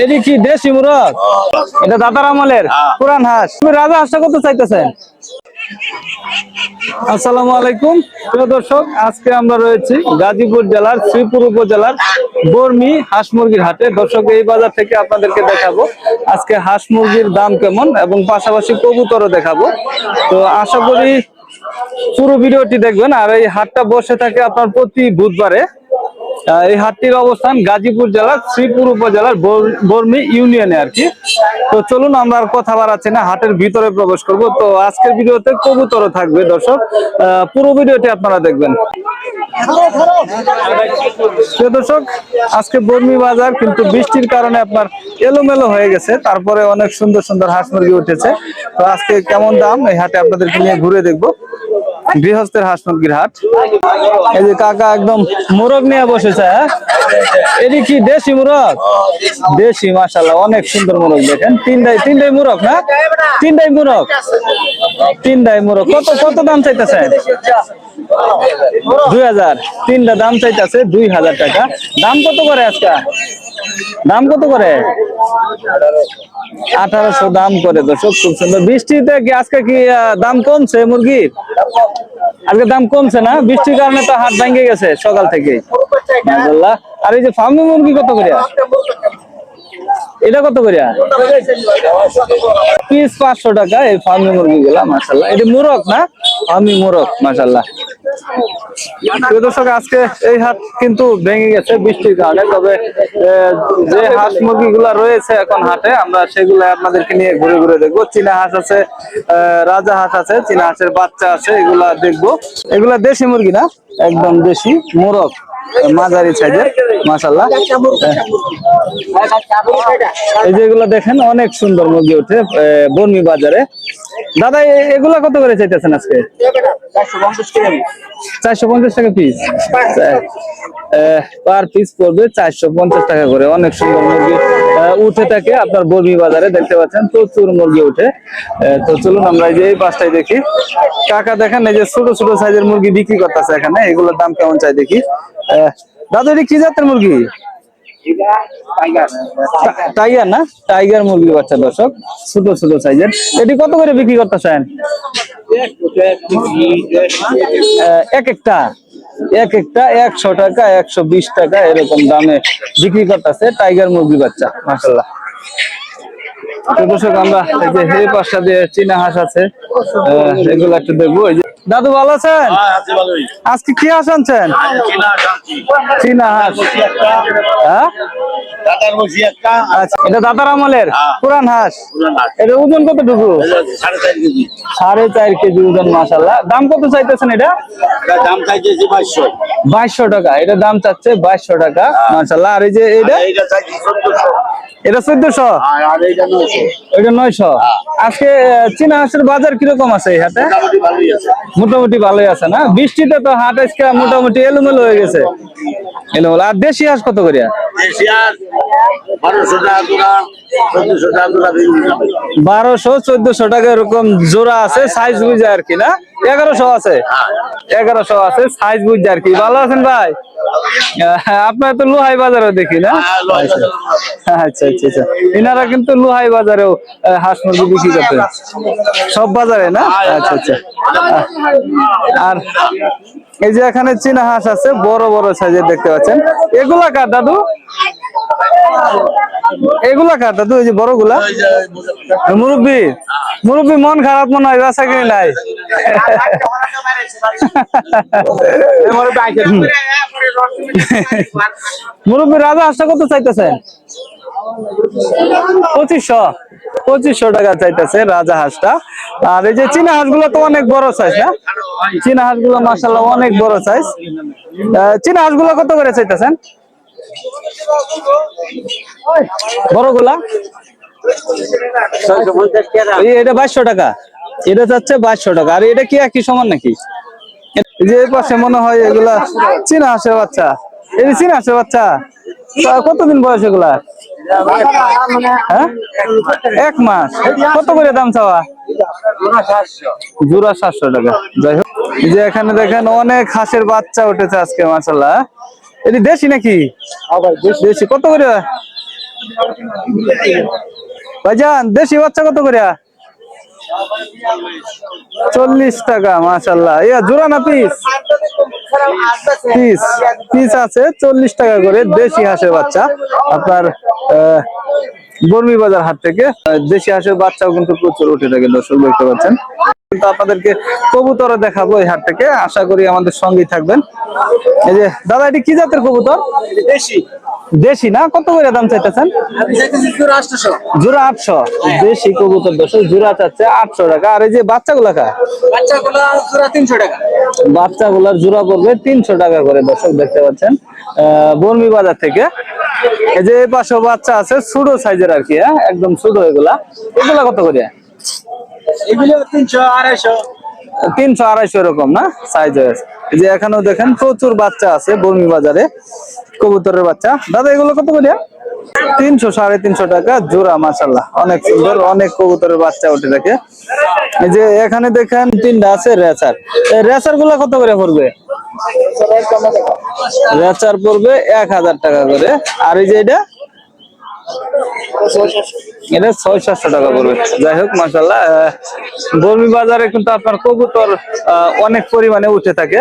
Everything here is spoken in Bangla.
এটি কি দেশি মুরগ? এটা দাদার আমলের? পুরান হাঁস। তুমি রাজা হাঁসটা কত চাইতেছেন? আসসালামু আলাইকুম। প্রিয় দর্শক আজকে আমরা রয়েছি গাজীপুর জেলার শ্রীপুর উপজেলার বর্মি হাঁস মুরগির হাটে। দর্শক এই বাজার থেকে আপনাদেরকে দেখাবো আজকে হাঁস মুরগির দাম কেমন এবং পাশাপাশি কবুতরও দেখাবো। তো আশা করি পুরো ভিডিওটি দেখবেন আর এই হাটটা বসে থাকে আপনার প্রতি বুধবারে। এই হাটটির অবস্থান গাজীপুর জেলার শ্রীপুর উপজেলার বর- বর্মি ইউনিয়নে আর কি। তো চলুন আমরা আর কথা বাড়াচ্ছি না, হাটের ভিতরে প্রবেশ করব। তো আজকের ভিডিওতে কবুতরও থাকবে, দর্শক। পুরো ভিডিওটি আপনারা দেখবেন। দর্শক, আজকে বর্মি বাজার, কিন্তু বৃষ্টির কারণে আপনার এলোমেলো হয়ে গেছে। তারপরে অনেক সুন্দর সুন্দর হাঁস মুরগি উঠেছে। তো আজকে কেমন দাম? এই হাটে আপনাদেরকে নিয়ে ঘুরে দেখব। গৃহস্থের হাঁস মুরগির হাট। এই যে কাকা একদম মোরগ নিয়ে বসেছে হ্যাঁ? এটি কি দেশি মোরগ? দেশি মাশাল্লাহ অনেক সুন্দর মোরগ দেখেন। তিনটাই তিনটাই মোরগ, না? তিনটাই মোরগ। তিনটাই মোরগ। কত কত দাম চাইতেছে? দুই হাজার। তিনটা দাম চাইতেছে দুই হাজার টাকা। দাম কত করে আজকে? দাম কত করে? আঠারোশো দাম করে, দর্শক, খুব সুন্দর। বৃষ্টিতে আজকে কি দাম কমছে মুরগির আজকে দাম কমছে না? বৃষ্টির কারণে তো হাট ভেঙে গেছে সকাল থেকে। আর এই যে ফার্মি মুরগি কত করিয়া? এটা কত করিয়া? পিস পাঁচশো টাকা এই ফার্মি মুরগি গুলা মাসাল্লাহ এটা মুরগ না? ফার্মি মুরগ মাসাল্লাহ দর্শক, আজকে এই হাট কিন্তু ভেঙে গেছে বৃষ্টির কারণে। তবে যে হাঁস মুরগিগুলা রয়েছে এখন হাটে, আমরা সেগুলো আপনাদেরকে নিয়ে ঘুরে ঘুরে দেখব। চীনা হাঁস আছে রাজা হাঁস আছে, চীনা হাঁসের বাচ্চা আছে, এগুলা দেখব। এগুলা দেশি মুরগি না? একদম দেশি মোরগ। মাঝারি সাইজের মাসাল্লাহ এই যেগুলো দেখেন, অনেক সুন্দর মুরগি উঠে বর্মি বাজারে। দাদা এগুলা কত করে চাইতেছেন আজকে? চারশো পঞ্চাশ টাকা পিস পার পিস পড়বে চারশো পঞ্চাশ টাকা করে। অনেক সুন্দর মুরগি। উঠে থাকে আপনার বর্মি বাজারে, দেখতে পাচ্ছেন, প্রচুর মুরগি উঠে। তো চলুন আমরা এই যে এই পাশটায় দেখি। কাকা দেখেন, এই যে ছোট ছোট সাইজের মুরগি বিক্রি করতেছে এখানে, এগুলোর দাম কেমন চাই দেখি। দাদা, এটি কি জাতের মুরগি? টাইগার না? টাইগার মুরগি বাচ্চা, দর্শক। ছোট ছোট সাইজের। এটি কত করে বিক্রি করতেছেন? এক একটা। এক একটা একশো টাকা, একশো বিশ টাকা এরকম দামে বিক্রি করতেছে টাইগার মুরগি বাচ্চা মাসাল্লাহ দর্শক আমরা এই যে পাশটা দিয়ে চীনা হাঁস আছে এগুলো একটু দেখব। এই যে দাদু ভালো আছেন? আজকে কি হাঁস আনছেন? চীনা হাঁস হ্যাঁ? আচ্ছা এটা দাদার আমলের? পুরান হাঁস? এটা ওজন কতটুকু সাড়ে চার কেজি। ওজন মাসাল্লাহ দাম কত চাইতেছেন এটা? দাম চাইতেছি বাইশশো। বাইশশো টাকা। এটা দাম চাচ্ছে বাইশশো টাকা মাসাল্লাহ আর এই যে এটা এটা চোদ্দশো? আর এইটা নয়শো। আজকে চীনা হাঁসের বাজার কীরকম আছে এই হাটে? মোটামুটি ভালোই আছে। মোটামুটি ভালোই আছে না? বৃষ্টিতে তো হাট আজকে মোটামুটি এলোমেলো হয়ে গেছে। এলোমেলো। আর দেশি হাঁস কত করিয়া? বারোশো টাকা চোদ্দশো টাকা তোরা বারোশো চোদ্দশো টাকা এরকম জোড়া আছে সাইজ বুঝে আর কি না? এগারোশো আছে। এগারোশো আছে সাইজ বুঝে আর কি। ভালো আছেন ভাই? আপনার তো লোহাই বাজারও দেখি না? হ্যাঁ। আচ্ছা আচ্ছা আচ্ছা। এনারা কিন্তু লোহাই বাজারেও হাঁস মুরগি বিক্রি করতে সব বাজারে না? আচ্ছা আচ্ছা। আর এই যে এখানে চীনা হাঁস আছে বড় বড় সাইজের দেখতে পাচ্ছেন। এগুলা কার দাদু? এগুলা কার? এই যে বড়গুলা? ওই যে মুরব্বী? মুরব্বী, মন খারাপ মনে হয় বেচা কিনে নাই। মুরব্বী, রাজা হাঁসটা কত চাইতেছেন? পঁচিশশো। পঁচিশশো টাকা চাইতেছে রাজা হাঁসটা। আর এই যে চীনা হাঁসগুলো তো অনেক বড় সাইজ না? চীনা হাঁসগুলো মাসাল্লাহ অনেক বড় সাইজ চীনা হাঁসগুলো কত করে চাইতেছেন? বড়গুলা এই এটা বাইশশো টাকা। এটা যাচ্ছে বাইশশো টাকা। আর এটা কি একই সমান নাকি? যে পাশে মনে হয় এগুলা চীনা হাঁসের বাচ্চা। এটা চীনা হাঁসের বাচ্চা। কতদিন বয়স এগুলা? হ্যাঁ? এক মাস। কত করে দাম চাওয়া? জোড়া সাতশো। টাকা। যাই হোক যে এখানে দেখেন অনেক হাঁসের বাচ্চা উঠেছে আজকে মাসাল্লাহ এটি দেশি নাকি? দেশি। কত করে? ভাইজান দেশি বাচ্চা কত করে? চল্লিশ টাকা মাশাল্লাহ ইয়া জোড়া না পিস? পিস। পিস আছে চল্লিশ টাকা করে দেশি হাঁসের বাচ্চা। আপনার আহ, বর্মি বাজার হাট থেকে দেশি হাঁসের বাচ্চাও কিন্তু প্রচুর উঠে থাকে দর্শক দেখতে পাচ্ছেন। কিন্তু আপনাদেরকে কবুতর দেখাবো এই হাট থেকে আশা করি আমাদের সঙ্গেই থাকবেন। এই যে দাদা এটি কি জাতের কবুতর? দেশি। দেশি না? কত করে দাম চাইতেছেন? জোড়া আটশো। দেশি কবুতর দর্শক জোড়া চাচ্ছে আটশো টাকা। আর এই যে বাচ্চাগুলা খায় তিনশো টাকা। বাচ্চাগুলার জোড়া পড়বে তিনশো টাকা করে দর্শক দেখতে পাচ্ছেন। বর্মি বাজার থেকে। এই যে এই পাশে বাচ্চা আছে ছোট সাইজের আর কি হ্যাঁ? একদম ছোট এগুলা। এগুলা কত করে? তিনশো আড়াইশো। তিনশো আড়াইশো এরকম না? সাইজ হয়েছে যে এখানেও দেখেন প্রচুর বাচ্চা আছে বর্মি বাজারে, কবুতরের বাচ্চা। দাদা, এগুলো কত করে? তিনশো সাড়ে তিনশো টাকা জোড়া মাসাল্লাহ অনেক সুন্দর, অনেক কবুতরের বাচ্চা উঠে থাকে যে এখানে দেখেন তিনটা আছে রেচার। রেচারগুলা কত করে পড়বে? রেচার পড়বে এক হাজার টাকা করে। আর এই যে এটা? এটা ছয় সাতশো টাকা পড়বে। যাই হোক মাসাল্লাহ বর্মি বাজারে কিন্তু আপনার কবুতর অনেক পরিমাণে উঠে থাকে।